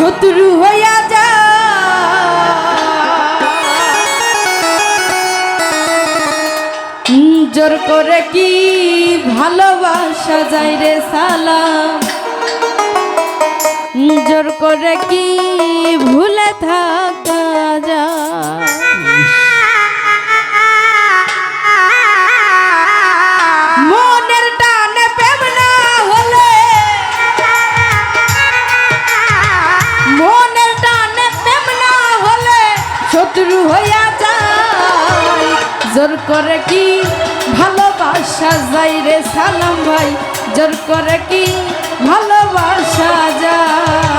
শত্রু হইয়া যা। জোর করে কি ভালোবাসা যাই রে সালাম? জোর করে কি ভুলে থাকা যা শত্রু হইয়া যায়। জোর করে কি ভালোবাসা যাই রে সালাম ভাই? জোর করে কি ভালোবাসা যায়?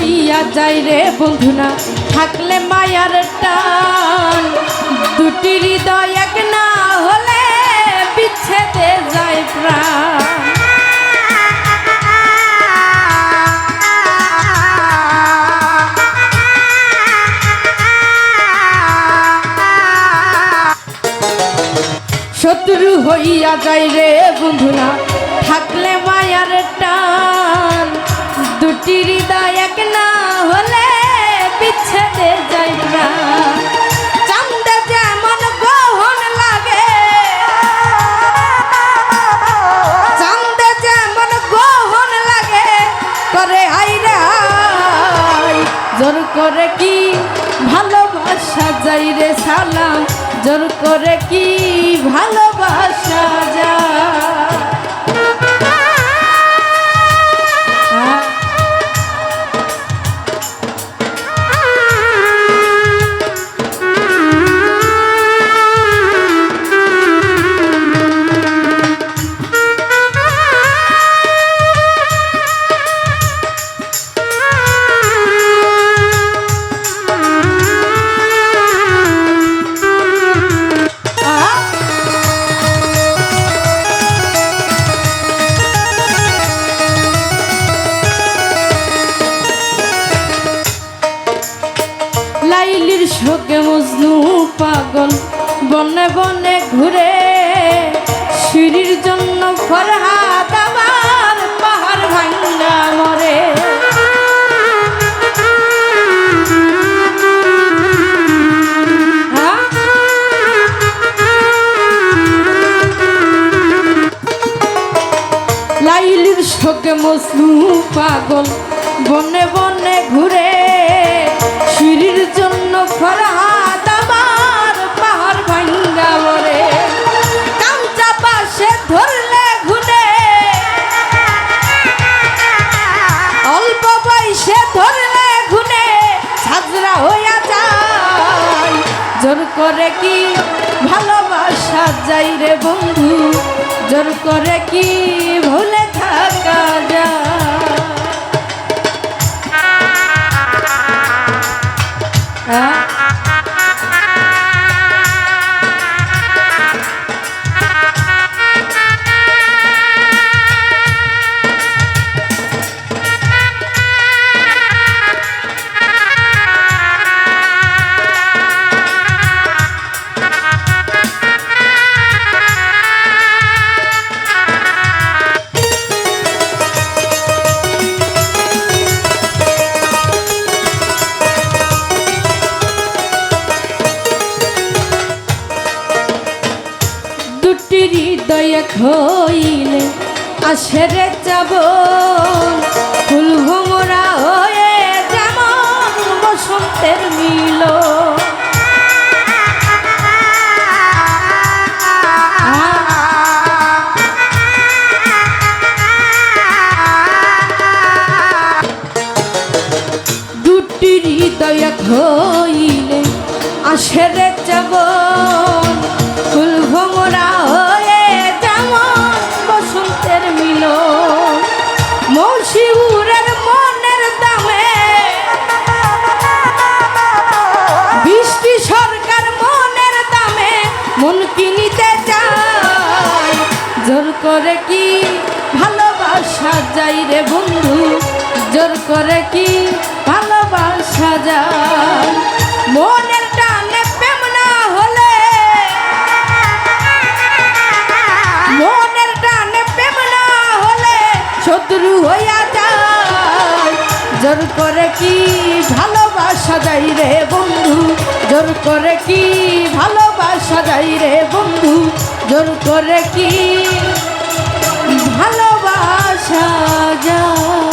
হইয়া যায় রে বন্ধুনা, থাকলে মায়ার টান। দুটি হৃদয় এক না হলে বিচ্ছেদে যায় প্রাণ। শত্রু হইয়া যাই রে বন্ধুরা থাকলে মায়ার টান। দুটি এক না হলে চান্দে যেমন গ্রহণ লাগে লাগে জোর করে কি ভালোবাসা যাই রে সালাম জোর করে কি ভালোবাসা যায়? শোকে মজনু পাগল, বনে বনে ঘুরে। সিঁড়ির জন্য ফরহাদ আবার পাহাড় ভাঙ্গা মরে। হ্যাঁ? লাইলির শোকে মজনু পাগল, বনে বনে ঘুরে। জন্য ফরহাদ আবার পাহাড় ভাঙ্গা মরে। কাঞ্চা পাশে ধরলে ঘুরে। অল্প বয়সে ধরলে ঘুনে সাজরা হইয়া যায়। জোর করে কি ভালোবাসা যাই রে বন্ধু? জোর করে কি ভুলে থাকা হইলে আসে রে যাব ফুল ভোমরা হয়ে যেমন বসন্তের মিল দুটি হৃদয় হইলে আসে রে যাব যায় রে বন্ধু, জোর করে কি ভালোবাসা যায়? মনের টানে প্রেম না হলে, মনের টানে প্রেম না হলে শত্রু হইয়া যায়। জোর করে কি ভালোবাসা যায় রে বন্ধু, জোর করে কি ভালোবাসা যায় রে বন্ধু, জোর করে কি ভালোবাসা যায়।